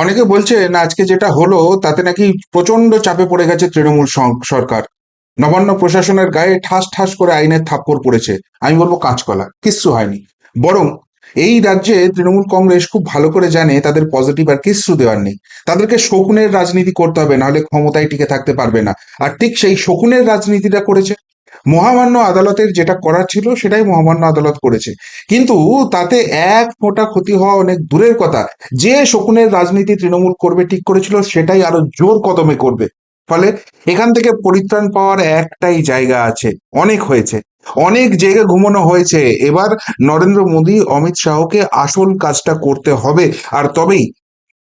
অনেকে বলছেন আজকে যেটা হলো, তাতে নাকি প্রচণ্ড চাপে পড়ে গেছে তৃণমূল সরকার। নবান্ন প্রশাসনের গায়ে ঠাস ঠাস করে আইনের থাপ্পড় পড়েছে। আমি বলব কাঁচকলা, কিচ্ছু হয়নি। বরং এই রাজ্যে তৃণমূল কংগ্রেস খুব ভালো করে জানে, তাদের পজিটিভ আর কিচ্ছু দেওয়ার নেই। তাদেরকে শকুনের রাজনীতি করতে হবে, নাহলে ক্ষমতায় টিকে থাকতে পারবে না। আর ঠিক সেই শকুনের রাজনীতিটা করেছে। মহামান্য আদালতের যেটা করার ছিল, সেটাই মহামান্য আদালত করেছে। কিন্তু তাতে এক ফোঁটা ক্ষতি হওয়া অনেক দূরের কথা। যে শকুনের রাজনীতি তৃণমূল করবে, ঠিক করেছিল, সেটাই আরও জোর কদমে করবে। ফলে এখান থেকে পরিত্রাণ পাওয়ার একটাই জায়গা আছে, অনেক হয়েছে। অনেক জায়গা ঘুমানো হয়েছে। এবার নরেন্দ্র মোদী, অমিত শাহকে আসল কাজটা করতে হবে। আর তবেই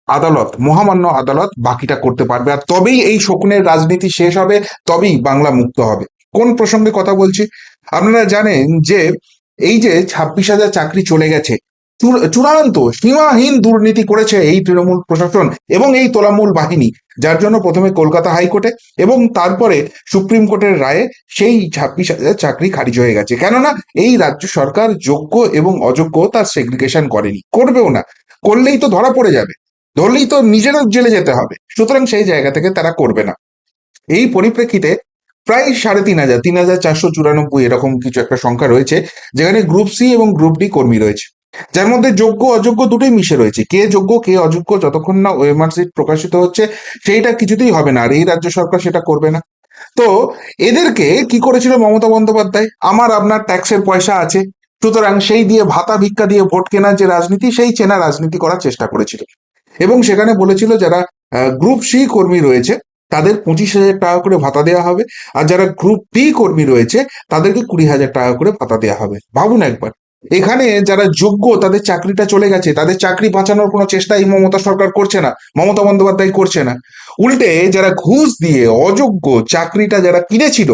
আদালত, মহামান্য আদালত বাকিটা করতে পারবে। আর তবেই এই শকুনের রাজনীতি শেষ হবে, তবেই বাংলা মুক্ত হবে। কোন প্রসঙ্গে কথা বলছি? আপনারা জানেন যে এই যে ছাব্বিশ হাজার চাকরি চলে গেছে, চূড়- চূড়ান্ত সীমাহীন দুর্নীতি করেছে এই তৃণমূল প্রশাসন এবং এই তোলামূল বাহিনী, যার জন্য প্রথমে কলকাতা হাইকোর্টে এবং তারপরে সুপ্রিম কোর্টের রায়ে সেই ছাব্বিশ হাজার চাকরি খারিজ হয়ে গেছে। কেননা এই রাজ্য সরকার যোগ্য এবং অযোগ্য তার সেগ্রিগেশন করেনি। করবেও না। করলেই তো ধরা পড়ে যাবে। ধরলেই তো নিজেরও জেলে যেতে হবে। সুতরাং সেই জায়গা থেকে তারা করবে না। এই পরিপ্রেক্ষিতে প্রায় সাড়ে তিন হাজার তিন হাজার চারশো চুরানব্বই এরকম কিছু একটা সংখ্যা রয়েছে, যেখানে গ্রুপ সি এবং গ্রুপ ডি কর্মী রয়েছে। যার মধ্যে যোগ্য, অযোগ্য দুটোই মিশে রয়েছে। কে যোগ্য, কে অযোগ্য, যতক্ষণ না ওএমআর সিট প্রকাশিত হচ্ছে, সেইটা কিছুতেই হবে না। আর এই রাজ্য সরকার সেটা করবে না। তো এদেরকে কি করেছিল মমতা বন্দ্যোপাধ্যায়? আমার আপনার ট্যাক্সের পয়সা আছে। সুতরাং সেই দিয়ে ভাতা ভিক্ষা দিয়ে ভোট কেনার যে রাজনীতি, সেই চেনা রাজনীতি করার চেষ্টা করেছিল। এবং সেখানে বলেছিল যারা গ্রুপ সি কর্মী রয়েছে তাদের পঁচিশ হাজার টাকা করে ভাতা দেওয়া হবে। আর যারা গ্রুপ বি কর্মী রয়েছে, তাদেরকে কুড়ি হাজার টাকা করে ভাতা দেওয়া হবে। ভাবুন একবার। এখানে যারা যোগ্য, তাদের চাকরিটা চলে গেছে। তাদের চাকরি বাঁচানোর কোনো চেষ্টা এই মমতা সরকার করছে না। মমতা বন্দ্যোপাধ্যায় করছে না। উল্টে যারা ঘুষ দিয়ে অযোগ্য চাকরিটা যারা কিনেছিল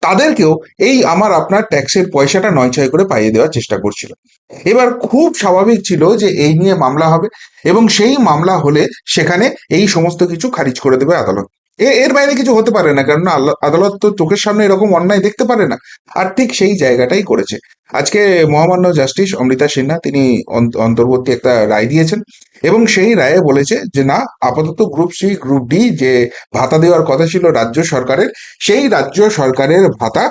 তাদেরকেও এই আমার আপনার ট্যাক্সের পয়সাটা নয় ছয় করে পাইয়ে দেওয়ার চেষ্টা করছিল। এবার খুব স্বাভাবিক ছিল যে এই নিয়ে মামলা হবে এবং সেই মামলা হলে সেখানে এই সমস্ত কিছু খারিজ করে দেবে আদালত। এর বাইরে কিছু হতে পারে না কারণ আদালত তো চোখের সামনে এরকম অন্যায় দেখতে পারে না। আর ঠিক সেই জায়গাটাই করেছে। আজকে মহামান্য জাস্টিস অমৃতা সিনহা, তিনি অন্ত- অন্তর্বর্তী একটা রায় দিয়েছেন। এবং সেই রায়ে বলেছে যে, না, আপাতত গ্রুপ সি গ্রুপ ডি যে ভাতা দেওয়ার কথা ছিল রাজ্য সরকারের, সেই রাজ্য সরকারের ভাতা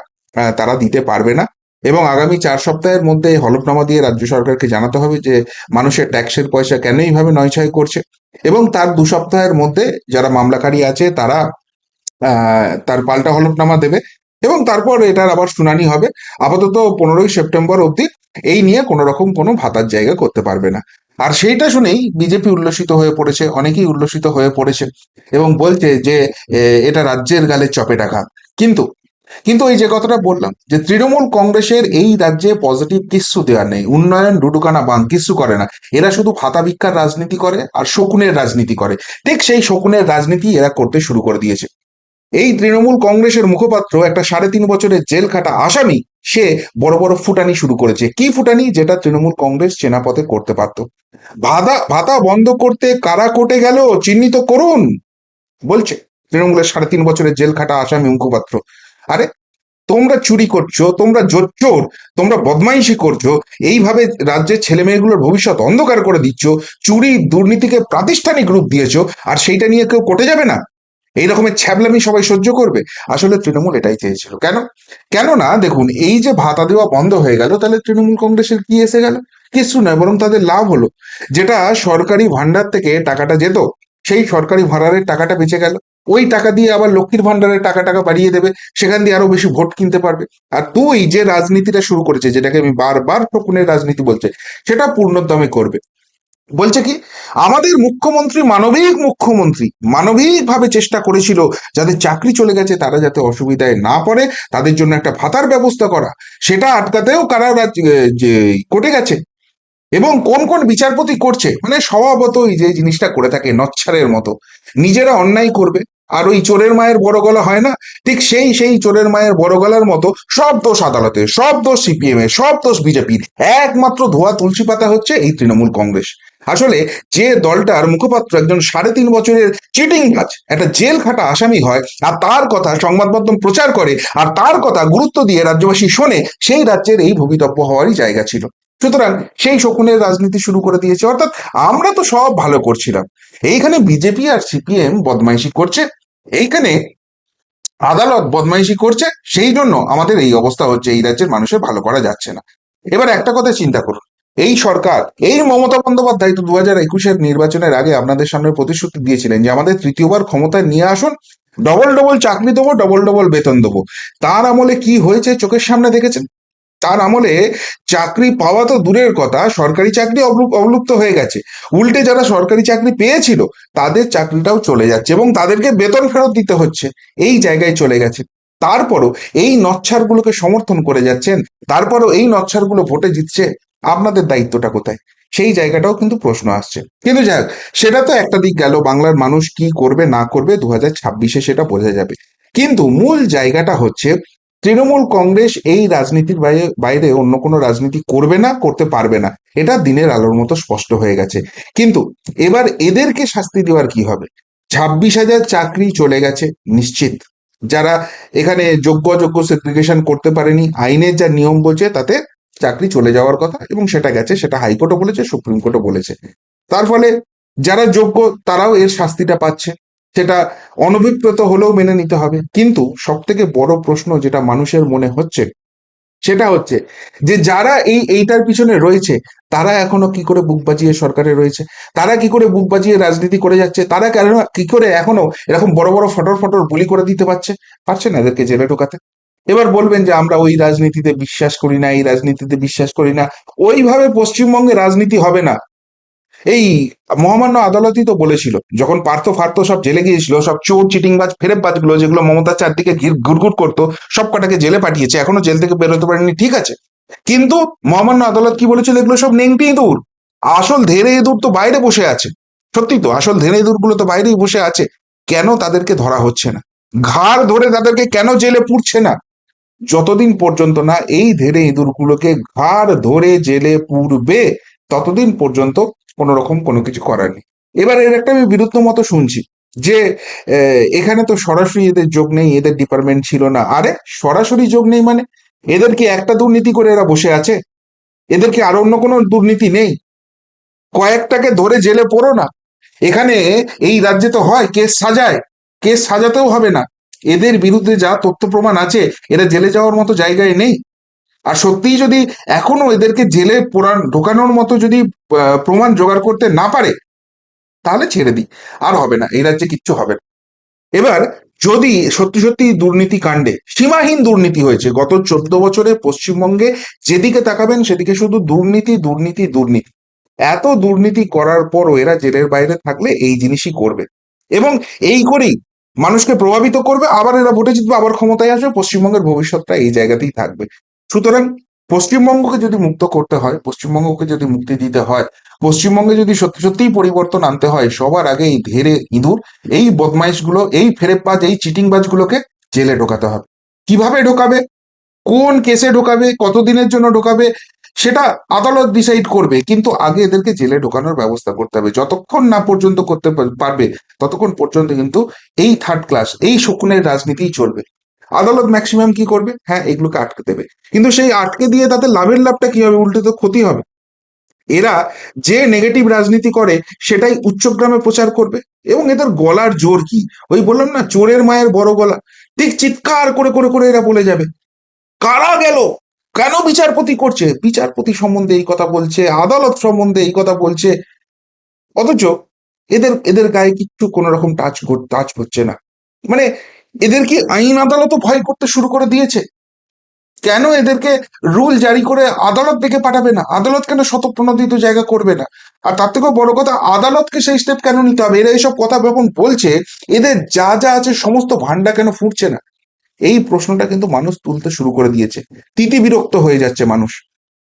তারা দিতে পারবে না। এবং আগামী চার সপ্তাহের মধ্যে হলফনামা দিয়ে রাজ্য সরকারকে জানাতে হবে যে, মানুষের ট্যাক্সের পয়সা কেন এইভাবে নয়ছয় করছে? এবং তার দু সপ্তাহের মধ্যে যারা মামলাকারী আছে, তারা তার পাল্টা হলফনামা দেবে এবং তারপর এটার আবার শুনানি হবে। আপাতত পনেরোই সেপ্টেম্বর অবধি এই নিয়ে কোনো রকম কোনো ভাতার জায়গা করতে পারবে না। আর সেইটা শুনেই বিজেপি উল্লসিত হয়ে পড়েছে, অনেকেই উল্লসিত হয়ে পড়েছে এবং বলছে যে এটা রাজ্যের গালে চপে টাকা। কিন্তু কিন্তু এই যে কথাটা বললাম যে, তৃণমূল কংগ্রেসের এই রাজ্যে পজিটিভ কিচ্ছু দেওয়ার নেই। উন্নয়ন ডুডুকানা বাং কিচ্ছু করে না। এরা শুধু ভাতা ভিক্ষার রাজনীতি করে আর শকুনের রাজনীতি করে। ঠিক সেই শকুনের রাজনীতি এরা করতে শুরু করে দিয়েছে। এই তৃণমূল কংগ্রেসের মুখপাত্র একটা সাড়ে তিন বছরের জেল খাটা আসামি, সে বড় বড় ফুটানি শুরু করেছে। কি ফুটানি? যেটা তৃণমূল কংগ্রেস চেনাপথে করতে পারত। ভাতা ভাতা বন্ধ করতে কারা কোটে গেল? চিহ্নিত করুন! বলছে, তৃণমূলের সাড়ে তিন বছরের জেল খাটা আসামি মুখপাত্র। আরে, তোমরা চুরি করছ, তোমরা জোচ্চোর, তোমরা বদমাইশি করছ, এইভাবে রাজ্যের ছেলে মেয়েগুলোর ভবিষ্যৎ অন্ধকার করে দিচ্ছ, চুরি দুর্নীতিকে প্রাতিষ্ঠানিক রূপ দিয়েছ, আর সেইটা নিয়ে কেউ কোটে যাবে না? এই রকমের ছ্যাবলামি সবাই সহ্য করবে। আসলে তৃণমূল এটাই চেয়েছিল। কেন? কেন না দেখুন, এই যে ভাতা দেওয়া বন্ধ হয়ে গেল, তাহলে তৃণমূল কংগ্রেসের কি এসে গেল? কিছু নয়, বরং তাদের লাভ হলো। যেটা সরকারি ভান্ডার থেকে টাকাটা যেত, সেই সরকারি ভাড়ারের টাকাটা বেঁচে গেল। ওই টাকা দিয়ে আবার লক্ষ্মীর ভান্ডারের টাকা টাকা বাড়িয়ে দেবে, সেখান দিয়ে আরও বেশি ভোট কিনতে পারবে। আর তুই যে রাজনীতিটা শুরু করেছে যেটাকে আমি বারবার শকুনের রাজনীতি বলছে, সেটা পূর্ণোদ্যমে করবে। বলছে কি, আমাদের মুখ্যমন্ত্রী মানবিক মুখ্যমন্ত্রী মানবিক ভাবে চেষ্টা করেছিল যাদের চাকরি চলে গেছে তারা যাতে অসুবিধায় না পড়ে, তাদের জন্য একটা ভাতার ব্যবস্থা করা। সেটা আটকাতেও কারা কোটে গেছে। এবং কোন কোন বিচারপতি করছে মানে স্বভাবতই যে জিনিসটা করে থাকে, নচ্ছারের মতো। নিজেরা অন্যায় করবে। আর ওই চোরের মায়ের বড় গলা হয় না? ঠিক সেই সেই চোরের মায়ের বড় গলার মতো সব দোষ আদালতে, সব দোষ সিপিএম এর সব দোষ বিজেপির। একমাত্র ধোয়া তুলসী পাতা হচ্ছে এই তৃণমূল কংগ্রেস। আসলে যে দলটার মুখপাত্র একজন সাড়ে তিন বছরের চিটিং কাজ একটা জেল খাটা আসামি হয়, আর তার কথা সংবাদ মাধ্যম প্রচার করে, আর তার কথা গুরুত্ব দিয়ে রাজ্যবাসী শোনে, সেই রাজ্যের এই ভবিতব্য হওয়ারই জায়গা ছিল। সুতরাং সেই শকুনের রাজনীতি শুরু করে দিয়েছে। অর্থাৎ আমরা তো সব ভালো করছিলাম। এইখানে বিজেপি আর সিপিএম বদমাইশি করছে, এইখানে আদালত বদমাইশি করছে, সেই জন্য আমাদের এই অবস্থা হচ্ছে, এই রাজ্যের মানুষের ভালো করা যাচ্ছে না। এবার একটা কথা চিন্তা করুন। এই সরকার, এই মমতা বন্দ্যোপাধ্যায় তো দু হাজার একুশের নির্বাচনের আগে আপনাদের সামনে প্রতিশ্রুতি দিয়েছিলেন যে আমাদের তৃতীয়বার ক্ষমতায় নিয়ে আসুন ডবল ডবল চাকরি দেবো ডবল ডবল বেতন দেবো। তার আমলে কি হয়েছে চোখের সামনে দেখেছেন? তার আমলে চাকরি পাওয়া তো দূরের কথা, সরকারি চাকরি অবলুপ- অবলুপ্ত হয়ে গেছে। উল্টে যারা সরকারি চাকরি পেয়েছিল, তাদের চাকরিটাও চলে যাচ্ছে এবং তাদেরকে বেতন ফেরত দিতে হচ্ছে, এই জায়গায় চলে গেছে। তারপরও এই নচ্ছারগুলোকে সমর্থন করে যাচ্ছেন, তারপরও এই নচ্ছারগুলো ভোটে জিতছে আপনাদের দায়িত্বটা কোথায়? সেই জায়গাটাও কিন্তু প্রশ্ন আসছে। কিন্তু যাক সেটা তো একটা দিক গেল, বাংলার মানুষ কি করবে, না করবে দু হাজার ছাব্বিশে সেটা বোঝা যাবে। কিন্তু মূল জায়গাটা হচ্ছে, তৃণমূল কংগ্রেস এই রাজনীতির বাইরে অন্য কোনো রাজনীতি করবে না, করতে পারবে না। এটা দিনের আলোর মতো স্পষ্ট হয়ে গেছে। কিন্তু এবার এদেরকে শাস্তি দেওয়ার কি হবে? ছাব্বিশ হাজার চাকরি চলে গেছে, নিশ্চিত। যারা এখানে যোগ্য অযোগ্য সেগ্রিগেশন করতে পারেনি, আইনের যা নিয়ম বলছে, তাতে চাকরি চলে যাওয়ার কথা এবং সেটা গেছে, সেটা হাইকোর্টও বলেছে, সুপ্রিম কোর্টও বলেছে। তার ফলে যারা যোগ্য তারাও এর শাস্তিটা পাচ্ছে। সেটা অনভিপ্রেত হলেও মেনে নিতে হবে। কিন্তু সব থেকে বড় প্রশ্ন যেটা মানুষের মনে হচ্ছে, সেটা হচ্ছে যে যারা এই এইটার পিছনে রয়েছে, তারা এখনও কি করে বুক বাজিয়ে সরকারে রয়েছে? তারা কি করে বুক বাজিয়ে রাজনীতি করে যাচ্ছে? তারা কেন কি করে এখনও এরকম বড় বড় ফটর ফটর গুলি করে দিতে পারছে? পারছে না এদেরকে জেলে ঢোকাতে। এবার বলবেন যে আমরা ওই রাজনীতিতে বিশ্বাস করি না, এই রাজনীতিতে বিশ্বাস করি না। ওইভাবে পশ্চিমবঙ্গে রাজনীতি হবে না। এই মহামান্য আদালতই তো বলেছিল, যখন পার্থ ফার্থ সব জেলে গিয়েছিল, সব চোর, চিটিংবাজ, ফেরেববাজগুলো, যেগুলো মমতার চারদিকে ঘির- ঘুরঘুর করতো, সব কটাকে জেলে পাঠিয়েছে, এখনও জেল থেকে বেরোতে পারেনি, ঠিক আছে। কিন্তু মহামান্য আদালত কি বলেছিল, এগুলো সব নেংটি ইঁদুর। আসল ধেরে ইঁদুর তো বাইরে বসে আছে। সত্যি তো, আসল ধেরে ইঁদুরগুলো তো বাইরেই বসে আছে। কেন তাদেরকে ধরা হচ্ছে না? ঘাড় ধরে তাদেরকে কেন জেলে পুড়ছে না? যতদিন পর্যন্ত না এই ধেরে ইঁদুরগুলোকে ঘাড় ধরে জেলে পুরবে ততদিন পর্যন্ত কোনো রকম কোনো কিছু করার নেই। এবার এর একটা আমি বিরুদ্ধ মতো শুনছি যে এখানে তো সরাসরি এদের যোগ নেই, এদের ডিপার্টমেন্ট ছিল না। আরে, সরাসরি যোগ নেই মানে? এদের কি একটা দুর্নীতি করে এরা বসে আছে? এদের কি আর অন্য কোনো দুর্নীতি নেই? কয়েকটাকে ধরে জেলে পড়ো না। এখানে এই রাজ্যে তো হয়, কেস সাজায়। কেস সাজাতেও হবে না। এদের বিরুদ্ধে যা তথ্য প্রমাণ আছে, এরা জেলে যাওয়ার মতো জায়গায় নেই। আর সত্যিই যদি এখনও এদেরকে জেলে পোড়ান ঢোকানোর মতো যদি প্রমাণ জোগাড় করতে না পারে, তাহলে ছেড়ে দিই। আর হবে না, এই রাজ্যে কিচ্ছু হবে না। এবার, যদি সত্যি সত্যি দুর্নীতি কাণ্ডে, সীমাহীন দুর্নীতি হয়েছে, গত চোদ্দ বছরে পশ্চিমবঙ্গে যেদিকে তাকাবেন, সেদিকে শুধু দুর্নীতি দুর্নীতি দুর্নীতি। এত দুর্নীতি করার পরও এরা জেলের বাইরে থাকলে এই জিনিসই করবে। এবং এই করেই মানুষকে প্রভাবিত করবে, আবার এরা ভোটে জিতবে, আবার ক্ষমতায় আসবে, পশ্চিমবঙ্গের ভবিষ্যৎটা এই জায়গাতেই থাকবে। সুতরাং পশ্চিমবঙ্গকে যদি মুক্ত করতে হয়, পশ্চিমবঙ্গকে যদি মুক্তি দিতে হয়, পশ্চিমবঙ্গে যদি সত্যি সত্যিই পরিবর্তন আনতে হয়, সবার আগে এই ধেরে ইঁদুর, এই বদমাইশগুলো, এই ফেরেববাজ এই চিটিংবাজগুলোকে জেলে ঢোকাতে হবে। কীভাবে ঢোকাবে? কোন কেসে ঢোকাবে? কতদিনের জন্য ঢোকাবে? সেটা আদালত ডিসাইড করবে, কিন্তু আগে এদেরকে জেলে ঢোকানোর ব্যবস্থা করতে হবে। যতক্ষণ না পর্যন্ত করতে পারবে, ততক্ষণ পর্যন্ত কিন্তু এই থার্ড ক্লাস এই শকুনের রাজনীতিই চলবে। আদালত ম্যাক্সিমাম কি করবে? হ্যাঁ এগুলোকে আটকে দেবে। কিন্তু সেই আটকে দিয়ে তাদের লাভের লাভটা কি হবে উল্টে তো ক্ষতি হবে। এরা যে নেগেটিভ রাজনীতি করে, সেটাই উচ্চগ্রামে প্রচার করবে। এবং এদের গলার জোর কি? ওই বললাম না, চোরের মায়ের বড় গলা। ঠিক চিৎকার করে করে করে এরা বলে যাবে। কারা গেল? কেন বিচারপতি করছে? বিচারপতি সম্বন্ধে এই কথা বলছে, আদালত সম্বন্ধে এই কথা বলছে। অথচ এদের এদের গায়ে কিচ্ছু কোনো রকম টাচ টাচ হচ্ছে না। মানে এদের কি আইন আদালতও ভয় করতে শুরু করে দিয়েছে? কেন এদেরকে রুল জারি করে আদালত দেখে পাঠাবে না? আদালত কেন শতপ্রণোদিত জায়গা করবে না? আর তার থেকেও বড় কথা, আদালতকে সেই স্টেপ কেন নিতে হবে? এরা এইসব কথা যখন বলছে, এদের যা যা আছে, সমস্ত ভান্ডা কেন ফুটছে না? এই প্রশ্নটা কিন্তু মানুষ তুলতে শুরু করে দিয়েছে। তিতি বিরক্ত হয়ে যাচ্ছে মানুষ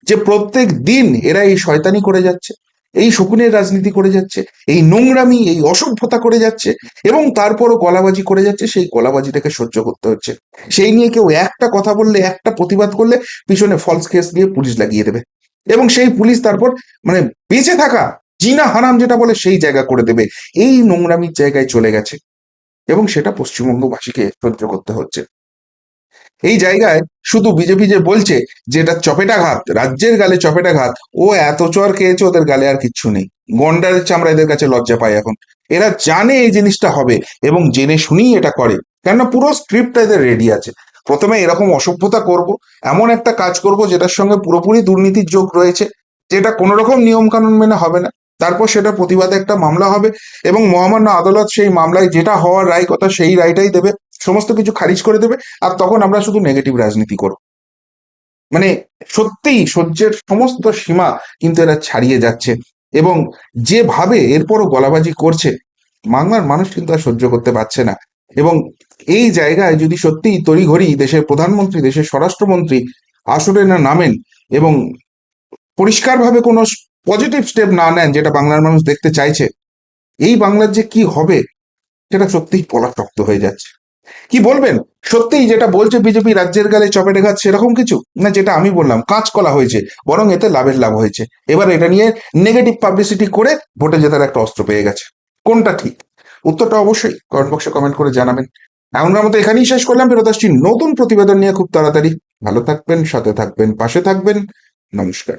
যে প্রত্যেক দিন এরা এই শয়তানি করে যাচ্ছে, এই শকুনের রাজনীতি করে যাচ্ছে, এই নোংরামি, এই অসভ্যতা করে যাচ্ছে এবং তারপরও গলাবাজি করে যাচ্ছে, সেই গলাবাজিটাকে সহ্য করতে হচ্ছে। সেই নিয়ে কেউ একটা কথা বললে, একটা প্রতিবাদ করলে পিছনে ফলস কেস দিয়ে পুলিশ লাগিয়ে দেবে। এবং সেই পুলিশ তারপর মানে বেঁচে থাকা, জিনা হারাম যেটা বলে সেই জায়গা করে দেবে। এই নোংরামির জায়গায় চলে গেছে। এবং সেটা পশ্চিমবঙ্গবাসীকে সহ্য করতে হচ্ছে। এই জায়গায় শুধু বিজেপি যে বলছে যে এটা চপেটাঘাত, রাজ্যের গালে চপেটাঘাত, ও এত চর খেয়েছে ওদের গালে আর কিচ্ছু নেই। গন্ডারের চামড়া এদের কাছে লজ্জা পায় এখন। এরা জানে এই জিনিসটা হবে এবং জেনে শুনেই এটা করে। কেননা পুরো স্ক্রিপ্টটা এদের রেডি আছে। প্রথমে এরকম অসভ্যতা করব, এমন একটা কাজ করব যেটার সঙ্গে পুরোপুরি দুর্নীতির যোগ রয়েছে, যেটা কোনো রকম নিয়ম কানুন মেনে হবে না। তারপর সেটা প্রতিবাদে একটা মামলা হবে এবং মহামান্য আদালত সেই মামলায় যেটা হওয়ার রায় কথা সেই রায়টাই দেবে। সমস্ত কিছু খারিজ করে দেবে আর তখন আমরা শুধু নেগেটিভ রাজনীতি করব। মানে সত্যিই সহ্যের সমস্ত সীমা কিন্তু এরা ছাড়িয়ে যাচ্ছে এবং যেভাবে এরপরও গলাবাজি করছে, বাংলার মানুষ কিন্তু আর সহ্য করতে পারছে না এবং এই জায়গায় যদি সত্যিই তড়িঘড়ি দেশের প্রধানমন্ত্রী, দেশের স্বরাষ্ট্রমন্ত্রী আসরে না নামেন এবং পরিষ্কারভাবে কোনো পজিটিভ স্টেপ না নেন যেটা বাংলার মানুষ দেখতে চাইছে, এই বাংলার যে কি হবে সেটা সত্যিই পলা শক্ত হয়ে যাচ্ছে। কি বলবেন? সত্যিই যেটা বলছে বিজেপি রাজ্যের গালে চপেটে ঘাত সেরকম কিছু? না, যেটা আমি বললাম, কাঁচকলা হয়েছে, বরং এতে লাভের লাভ হয়েছে। এবার এটা নিয়ে নেগেটিভ পাবলিসিটি করে ভোটে জেতার একটা অস্ত্র পেয়ে গেছে। কোনটা ঠিক? উত্তরটা অবশ্যই কমেন্ট বক্সে কমেন্ট করে জানাবেন। এখনকার মতো এখানেই শেষ করলাম। আসছি নতুন প্রতিবেদন নিয়ে খুব তাড়াতাড়ি। ভালো থাকবেন, সাথে থাকবেন, পাশে থাকবেন। নমস্কার।